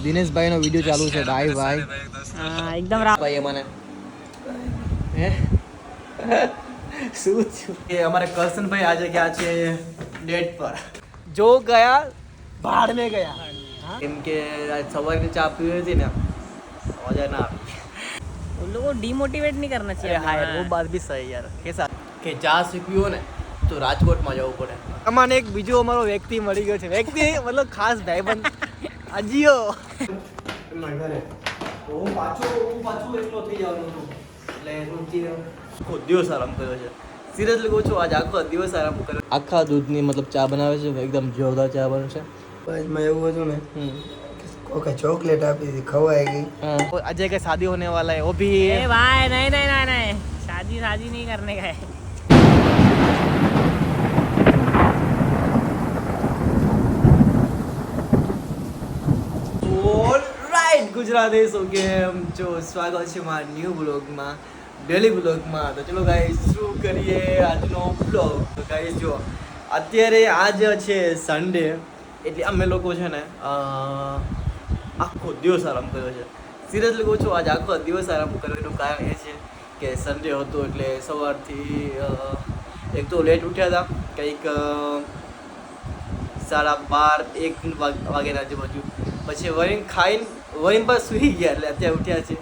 દિનેશભાઈ નો video ચાલુ છે ભાઈ ભાઈ હા એકદમ રા ભાઈ મને હે શું થયું કે અમારે કરશનભાઈ આજે ગયા છે ડેટ પર જો ગયા ભાડ મેં ગયા કેમ કે આજ સવારની ચા પીવી હતી ને મજા ના આવી उन लोगों को डिमोटिवेट नहीं करना અરે चाहिए હા યાર वो बात भी सही यार कैसा કે ચા શીખવી હોય ને તો રાજકોટમાં જવું પડે અમાને એક બીજો અમારો વ્યક્તિ મળી ગયો છે વ્યક્તિ મતલબ ખાસ ભાઈબંધ અજીઓ હું પાછો હું પાછો એકલો થઈ જવાનો હતો એટલે હું આખો દિવસ આરામ કર્યો છે. સિરિયસલી કહું છું આજ આખો દિવસ આરામ કર્યો. આખા દૂધની મતલબ ચા બનાવે છે એકદમ જોરદાર ચા બને છે. માં એવું હતું ને ઓકે ચોકલેટ આપી હતી ખવાઈ ગઈ. આજે કે શાદી હોને વાલા હે? ઓ ભી. એ ભાઈ નહીં નહીં નહીં. શાદી શાદી નહીં કરને का ઓલરાઈટ ગુજરાતીસો કેમ જો સ્વાગત છે મારા ન્યૂ બ્લોગમાં ડેલી બ્લોગમાં તો ચલો ગાઈસ શું કરીએ આજનો બ્લોગ તો ગાઈસ જો, અત્યારે આજ છે સન્ડે એટલે અમે લોકો છે ને આખો દિવસ આરામ કર્યો છે. સિરિયસલી કહું છું, આજ આખો દિવસ આરામ કર્યો એનું કારણ એ છે કે સન્ડે હતો એટલે સવારથી એક તો લેટ ઉઠ્યા હતા, કંઈક સાડા બાર, એક વાગ- વાગ્યાના આજુબાજુ. પછી વરીને ખાઈને વરીને પાછા સૂઈ ગયા એટલે અત્યારે ઉઠ્યા છે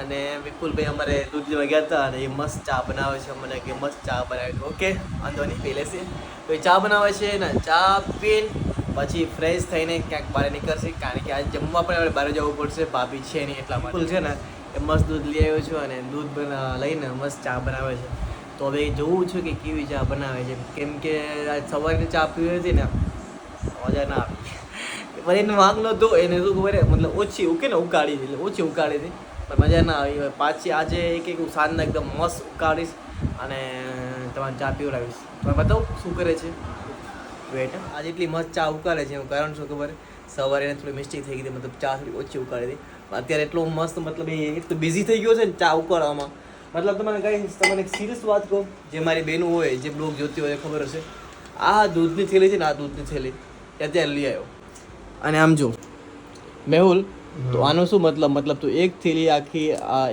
અને વિપુલભાઈ અમારે દૂધ લેવા ગયા હતા અને એ મસ્ત ચા બનાવે છે મને કે મસ્ત ચા બનાવે ઓકે, વાંધો નહીં પહેલે છે તો એ ચા બનાવે છે ને, ચા પીને, પછી ફ્રેશ થઈને ક્યાંક બહાર નીકળશે. કારણ કે આજે જમવા પણ આપણે બહાર જવું પડશે, ભાભી છે નહીં એટલા માટે. છે ને, એ મસ્ત દૂધ લઈ આવ્યો છું અને દૂધ લઈને મસ્ત ચા બનાવે છે. તો હવે જોવું છું કે કેવી ચા બનાવે છે. કેમ કે આજ સવારની ચા પીવી હતી ને મજા ના આવી. પણ એને વાંક તો એને શું ખબર હે, મતલબ ઓછી ઉકે ને ઉકાળી હતી એટલે ઓછી ઉકાળી હતી પણ મજા ના આવી. પાછી આજે એક એક સાંજના એકદમ મસ્ત ઉકાળીશ અને તમારે ચા પીવડાવીશ તમે બતાવો શું કરે છે? વેટ આજે એટલી મસ્ત ચા ઉકાળે છે એનું કારણ શું ખબર? હે? સવારે એને થોડી મિસ્ટેક થઈ ગઈ મતલબ ચા થોડી ઓછી ઉકાળી હતી. અત્યારે એટલો મસ્ત મતલબ એ એક તો બિઝી થઈ ગયો છે ને ચા ઉકાળવામાં. મતલબ તમને કઈ તમને એક સિરિયસ વાત કહું? જે મારી બહેનું હોય જે બ્લોગ જોતી હોય ખબર હશે. આ દૂધની થેલી છે ને આ દૂધની થેલી અત્યારે લઈ આવ્યો. અને આમ જો મેહુલ તો આનો શું મતલબ? મતલબ તું એક થેલી આખી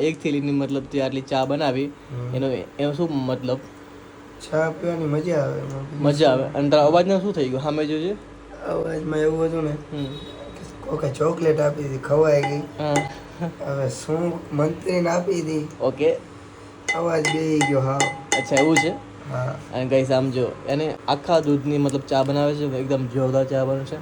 એક થેલીની મતલબ તે આટલી ચા બનાવી એનો એનો શું મતલબ? ચા પીવાની મજા આવે મજા આવે. અને તારા અવાજના શું થઈ ગયું? સામે જોજે. અવાજમાં એવું હતું ને ઓકે ચોકલેટ આપી હતી ખવાઈ ગઈ. હવે શું મંત્રીને આપી હતી? ઓકે. અવાજ બેહી ગયો હા. અચ્છા એવું છે? હા. અને કઈ સમજો એને આખા દૂધની મતલબ ચા બનાવે છે એકદમ જોરદાર ચા બને છે.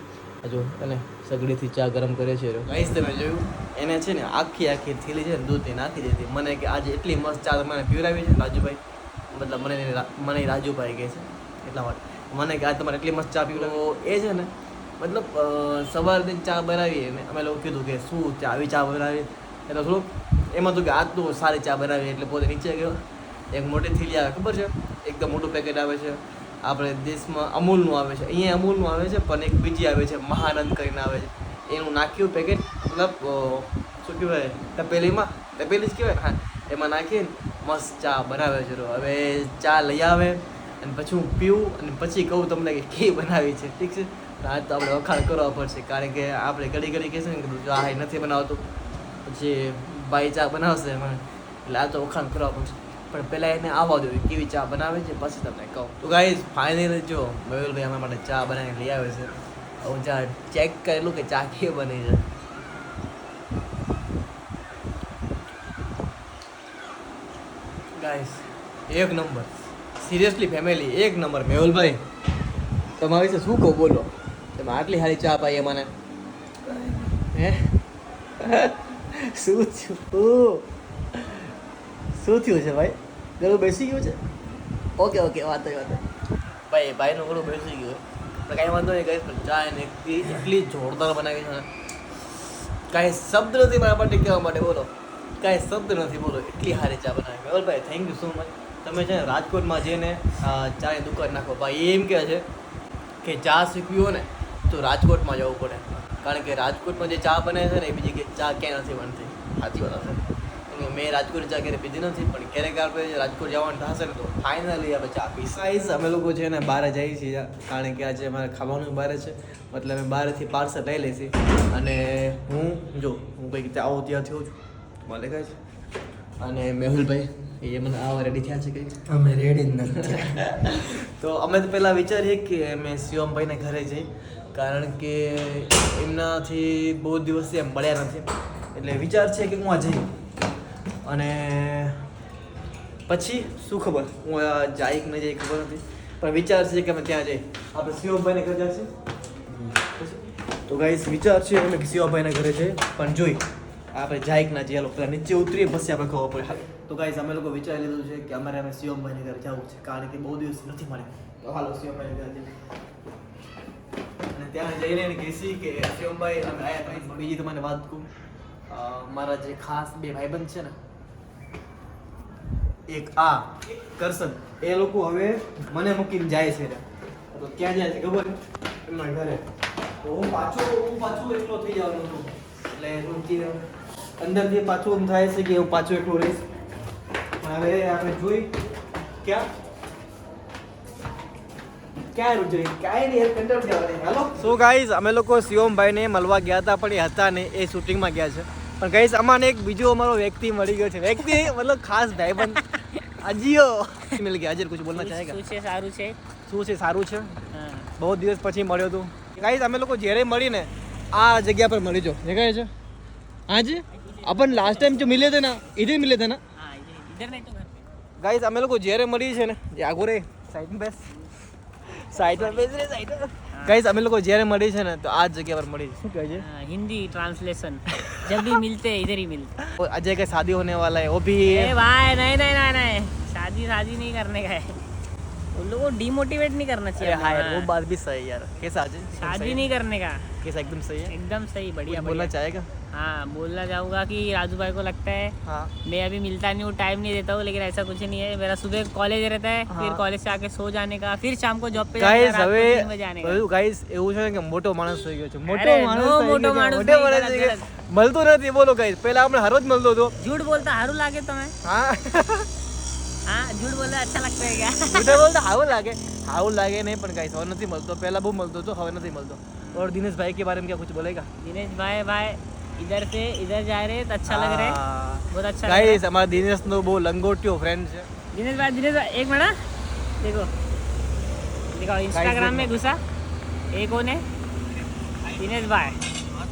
હજુ અને સગડીથી ચા ગરમ કરે છે ગાઈસ, તમે જોયું? એને છે ને આખી આખી થેલી છે ને દૂધની નાખી દીધી. મને કે આજે એટલી મસ્ત ચા મને પીવડાવી છે રાજુભાઈ? મતલબ મને મને રાજુભાઈ કહે છે. એટલા માટે. મને કે આજે તમારે એટલી મસ્ત ચા પીવડાવો એ છે ને, મતલબ સવારથી ચા બનાવી ને અમે લોકો કીધું કે શું ચા, આવી ચા બનાવી એટલે થોડુંક, એમાં તો કે આજ તો સારી ચા બનાવી એટલે પોતે નીચે ગયો. એક મોટી થેલી આવે, ખબર છે? એકદમ મોટું પેકેટ આવે છે. આપણે દેશમાં અમૂલનું આવે છે. અહીંયા અમૂલનું આવે છે, પણ એક બીજી આવે છે, મહાનંદ કરીને આવે છે. એનું નાખ્યું પેકેટ મતલબ શું કહેવાય, તપેલીમાં? તપેલી જ કહેવાય? હા. એમાં નાખીને મસ્ત ચા બનાવે છે હવે ચા લઈ આવે, અને પછી હું પીવું, અને પછી કહું તમને કે કે બનાવી છે. ઠીક છે? આજ તો આપણે વખાણ કરવા પડશે, કારણ કે આપણે ઘડી ઘડી કહેશે ને કે આ નથી બનાવતું. પછી ભાઈ ચા બનાવશે એટલે આ તો વખાણ કરવા પડશે. પણ પહેલાં એને આવવા દો કેવી ચા બનાવે છે, પછી તમને કહું. તો ગાઈઝ ફાઇનલી જો મયુરભાઈ અમારા માટે ચા બનાવીને લઈ આવે છે. હું ચા ચેક કરેલું કે ચા કે બની છે. ગાઈઝ એક નંબર. સિરિયસલી ફેમિલી એક નંબર. મેહુલભાઈ, તમારા વિશે શું કહો, બોલો. તમે આટલી સારી ચા પાઈ મને હે? શું થયું શું થયું છે ભાઈ? ગળું બેસી ગયું છે? ઓકે ઓકે વાત વાત ભાઈ, ભાઈનું ગળું બેસી ગયું. પણ કાંઈ વાંધો નહીં, ગાઈસ, પણ ચા એને એટલી જોરદાર બનાવી છે કાંઈ શબ્દ નથી મારા માટે કહેવા માટે, બોલો. કાંઈ શબ્દ નથી, બોલો. એટલી સારી ચા બનાવી Mehulbhai thank you so much તમે છે ને રાજકોટમાં જઈને ચાની દુકાન નાખો. ભાઈ, એમ કહે છે કે ચા શીખવી હોય ને, તો રાજકોટમાં જવું પડે. કારણ કે રાજકોટમાં જે ચા બને છે ને, એ બીજી ચા ક્યાંય નથી બનતી. સાચી વાત છે. મેં રાજકોટ જા ક્યારે પીધી નથી પણ ક્યારેક આપણે રાજકોટ જવાનું થશે ને તો ફાઇનલી આપણે ચા પીશું. અમે લોકો છે ને બહાર જઈએ છીએ કારણ કે આજે અમારે ખાવાનું બહાર છે મતલબ અમે બહારથી પાર્સલ લઈ લઈશી. અને હું જો હું કંઈક રીતે આવો ત્યાં થયો છું. મને કહે છે અને મેહુલભાઈ એ મને આવા રેડી થયા છે કંઈક? અમે રેડી જ નથી તો અમે તો પહેલાં વિચારીએ કે અમે શિવમભાઈને ઘરે જઈ કારણ કે એમનાથી બહુ દિવસથી એમ મળ્યા નથી. એટલે વિચાર છે કે હું આ જઈ. અને પછી શું ખબર? હું જાય કે ન જાય ખબર નથી. પણ વિચાર છે કે અમે ત્યાં જઈ આપણે શિવમભાઈને ઘરે જશે. તો ગાઈસ વિચાર છે અમે કે શિવમભાઈના ઘરે જઈએ. પણ જોઈ, આપણે જાય ના જઈએ પેલા નીચે ઉતરીએ, પછી આપણે ખબર પડે. હાલ. તો ગાઈસ અમે લોકો વિચારી લીધું છે કે અમારે અમે શિવમભાઈને ઘરે જવું છે. કારણ કે બહુ દિવસ નથી મળે તો હાલો શિવભાઈને ઘરે જઈએ. અને ત્યાં જઈને એને કહેશી કે, શિવમભાઈ, અમે આયા બીજી તમને વાત કહું. મારા જે ખાસ બે ભાઈબંધ છે ને એક આ કરશન. એ લોકો હવે મને મૂકીને જાય છે તો ક્યાં જાય છે ખબર? એમના ઘરે. હું પાછો હું પાછો એકલો થઈ જવાનો છું. એટલે અંદરથી પાછું એમ થાય છે કે હું પાછો એકલો રહીશ. પણ હવે આપણે જોઈ ક્યાં? સો ગાઈઝ અમે લોકો શિવમભાઈને મળવા ગયા હતા, પણ એ હતા નહીં. એ શૂટિંગમાં ગયા છે. પણ ગાઈઝ અમાને એક બીજો અમારો વ્યક્તિ મળી ગયો છે. વ્યક્તિ મતલબ ખાસ ભાઈબંધ. અજીઓ મિલ ગયા અજર કુછ બોલના ચાહેગા શું છે સારું છે શું છે સારું છે હા બહુ દિવસ પછી મળ્યો તું ગાઈઝ અમે લોકો જ્યારે મળીને આ જગ્યા પર મળી જો દેખાય છે હા જી अपन लास्ट टाइम जो मिले थे ना इधर मिले थे ना हाँ इधर इधर नहीं तो घर पे ગાઈઝ અમે લોકો જ્યારે મળીએ છીએ ને જાગો રે સાઈડમાં બેસ સાઈડમાં બેસ રે સાઈડ ગાઈઝ અમે લોકો જ્યારે મળીએ છીએ ને તો આ જ જગ્યા પર મળીએ છીએ શું કહે છે हाँ, हिंदी ट्रांसलेशन जब भी मिलते हैं इधर ही मिलते हैं। वो अजय का शादी होने वाला है वो भी ए भाई नहीं नहीं नहीं नहीं शादी शादी नहीं करने का है उन लोगों को डिमोटिवेट नहीं करना अरे चाहिए हाँ यार वो हाँ। बात भी सही है यार कैसा अजय शादी नहीं करने का कैसा एकदम सही है एकदम सही बढ़िया कुछ बोलना बढ़िया चाहेगा हाँ बोलना चाहूँगा कि राजू भाई को लगता है हाँ मैं अभी मिलता नहीं हूँ टाइम नहीं देता हूँ लेकिन ऐसा कुछ नहीं है मेरा सुबह कॉलेज रहता है फिर हाँ। कॉलेज से आके सो जाने का फिर शाम को जॉब पे जाने ગાઈસ का, रात को હવે तीन बजे आने का ગાઈસ એવું છે ને કે મોટો માણસ થઈ ગયો છે મોટો અરે, માણસ no, થઈ મોટો ગયો છે. માણસ મોટો નહીં, માણસ ગલત, થઈ ગયો. ગલત. મળતો નથી બોલો ગાઈસ પહેલા આપણે હરોજ મળતો હતો झूठ बोलता हारू लागे तुम्हें હા हाँ झूठ बोलना अच्छा लगता है क्या મોટા બોલતા હાવું લાગે હાવું લાગે નહીં પણ ગાઈસ હવે નથી મળતો પહેલા બહુ મળતો હતો હવે નથી મળતો और दिनेश भाई के बारे में क्या कुछ बोलेगा दिनेश भाई भाई इधर से इधर जा रहे हैं तो अच्छा लग रहा है बहुत अच्छा लग रहा है ગાઈસ અમારા દિનેશ નો બહુ લંગોટિયો ફ્રેન્ડ છે दिनेश भाई दिनेश भाई एक मिनट देखो देखो इंस्टाग्राम में घुसा एक कौन है दिनेश भाई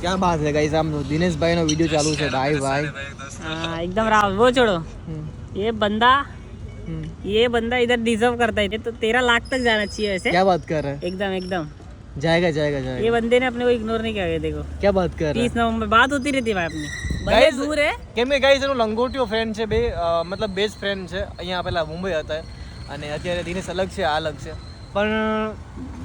क्या बात है गाइस આમ દિનેશ ભાઈ નો વિડિયો ચાલુ છે ભાઈ ભાઈ हाँ एकदम राव वो छोड़ो ये बंदा ये बंदा इधर डिजर्व करता है ये तो तेरह लाख तक जाना चाहिए वैसे क्या बात कर रहे एकदम एकदम हैं जाएगा जाएगा ये जाएगा बंदे ने अपने को इग्नोर नहीं किया ये देखो क्या बात कर रहे तीस नवंबर बात होती रहती है भाई अपनी भले Guys, दूर है કેમ કે ગાઈસ એનો લંગોટિયો ફ્રેન્ડ છે બે અ, મતલબ બેસ્ટ ફ્રેન્ડ છે અહીંયા પેલા મુંબઈ હતા અને અત્યારે દિનેશ અલગ છે આ અલગ છે પણ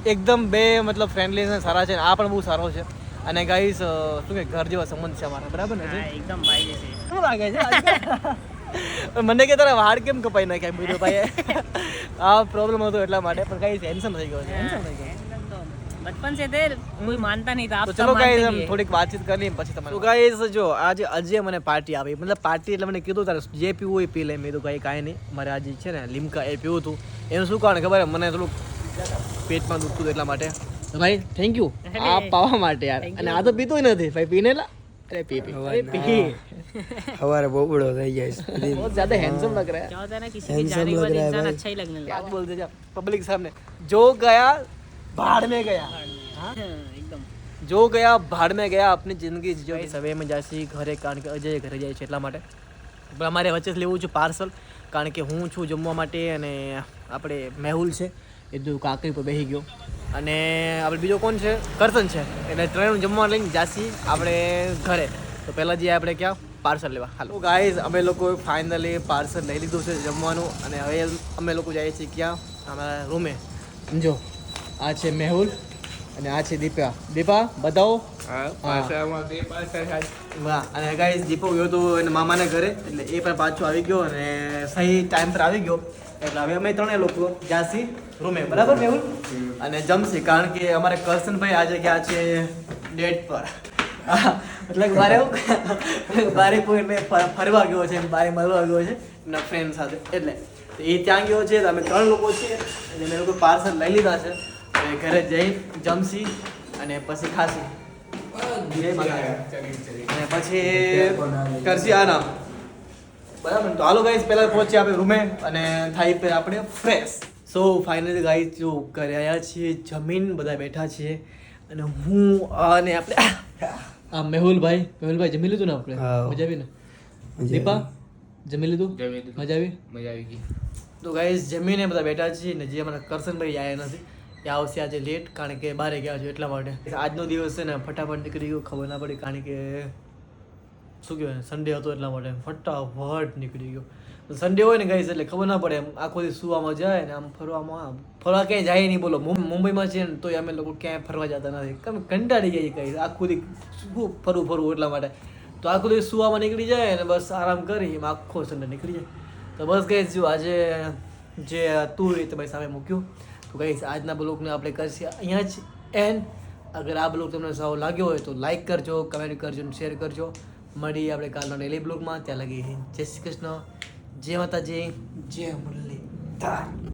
એકદમ બે મતલબ ફ્રેન્ડલી અને સારા છે અને આ પણ બહુ સારો છે અને ગાઈસ શું કે ઘર જેવા સંબંધ છે અમારા બરાબર ને हाँ, एकदम भाई जैसे શું લાગે છે આજકાલ? મને કે તારા વાળ કેમ કપાઈ નાખ્યા બીજો ભાઈ આ પ્રોબ્લેમ હતો એટલા માટે પણ કઈ હેન્સમ થઈ ગયો છે પાર્ટી આવી. મતલબ પાર્ટી એટલે મને કીધું તારે જે પીવું એ પી લે. મેં તો કાંઈ કાંઈ નહીં. મારે આજે છે ને લીમકા એ પીવું હતું. એનું શું કારણ ખબર? મને થોડુંક પેટમાં દુખતું એટલા માટે. તો આ પાવા માટે યાર. અને આ તો પીતો નથી. ભાઈ પીને લા અરે પી પી અરે પી हमारे बोबड़ो થઈ જાય છે बहुत ज्यादा हैंडसम लग रहा है क्या होता है ना किसी की Handsome जाने के लग बाद रहा है इंसान भाई। अच्छा ही लगने लगता याद बोलते जा पब्लिक सामने जो गया भाड़ में गया हाँ? है एकदम જો ગયા ભાડ મેં ગયા આપની જિંદગી જો સવે में જાસી ઘરે કારણ કે અજય ઘરે જાય છે એટલા માટે પણ અમારે વચ્ચે જ લેવું છે પાર્સલ કારણ કે હું છું જમવા માટે અને આપણે મેહુલ છે એ તો કાકરી પર બેસી ગયો અને આપણે બીજો કોણ છે? કરતન છે. એટલે ટ્રેન જમવા લઈને જાસી આપણે ઘરે. તો પહેલાં જઈએ આપણે ક્યાં? પાર્સલ લેવા. હાલો. ગાઈઝ અમે લોકો ફાઇનલી પાર્સલ લઈ લીધું છે જમવાનું અને હવે અમે લોકો જઈએ છીએ ક્યાં? અમારા રૂમે જો આ છે મેહુલ અને આ છે દીપા દીપા બતાવો. વાહ. અને ગાઈઝ દીપો ગયો હતો એના મામાના ઘરે એટલે એ પણ પાછો આવી ગયો અને સહી ટાઈમ પર આવી ગયો. એટલે હવે અમે ત્રણેય લોકો જાસી રૂમે બરાબર મેહુલ અને જમશી કારણ કે અમારે કરશનભાઈ આજે ગયા છે ડેટ પર એટલે કે બારે કોઈ મેં ફરવા ગયો છે બારે મળવા ગયો છે એના ફ્રેન્ડ સાથે એટલે એ ત્યાં ગયો છે અમે ત્રણ લોકો છીએ અને મેં લોકો પાર્સલ લઈ લીધા છે અને ઘરે જઈ જમશી અને પછી ખાશી અને પછી કરશી આરામ બરાબર તો હાલો ગાઈસ પહેલા પહોંચીએ આપણે રૂમે અને થાય પે આપણે ફ્રેશ સો ફાઇનલી ગાઈસ જો કર્યા છીએ જમીન બધા બેઠા છીએ અને હું અને આપણે આ મેહુલભાઈ મેહુલભાઈ જમી લીધું ને આપણે. મજા આવી ને? દીપા જમી લીધું? જમી મજા આવી? મજા આવી ગઈ. તો ગાઈસ જમીને બધા બેઠા છીએ ને જે અમારા કરશનભાઈ આવ્યા નથી એ આવશે આજે લેટ કારણ કે બારે ગયા છે એટલા માટે. આજનો દિવસ છે ને ફટાફટ નીકળી ગયો ખબર ના પડી કારણ કે શું કહેવાય સન્ડે હતો એટલા માટે ફટાફટ નીકળી ગયો. સન્ડે હોય ને ગાઈસ એટલે ખબર ના પડે એમ આખો દિવસ સુવામાં જાય ને આમ ફરવામાં ફરવા ક્યાંય જાય નહીં બોલો. મુંબઈમાં છે ને તોય અમે લોકો ક્યાંય ફરવા જતા નથી. કેમ કંટાળી જાય કઈ આખું દિવસ શું ફરવું ફરવું એટલા માટે. તો આખો દિવસ સુવામાં નીકળી જાય ને બસ આરામ કરી એમ આખો સન્ડે નીકળી જાય. તો બસ ગઈ જો આજે જે હતું એ તમારી સામે મૂક્યું. તો કહીશ આજના બ્લોગને આપણે કરશે અહીંયા જ એન્ડ અગર આ બ્લોગ તમને સારો લાગ્યો હોય તો લાઈક કરજો કમેન્ટ કરજો અને શેર કરજો. મળીએ આપણે કાલના ડેલી બ્લોગમાં ત્યાં લગી જય શ્રી કૃષ્ણ. જય માતાજી. જય મુરલી.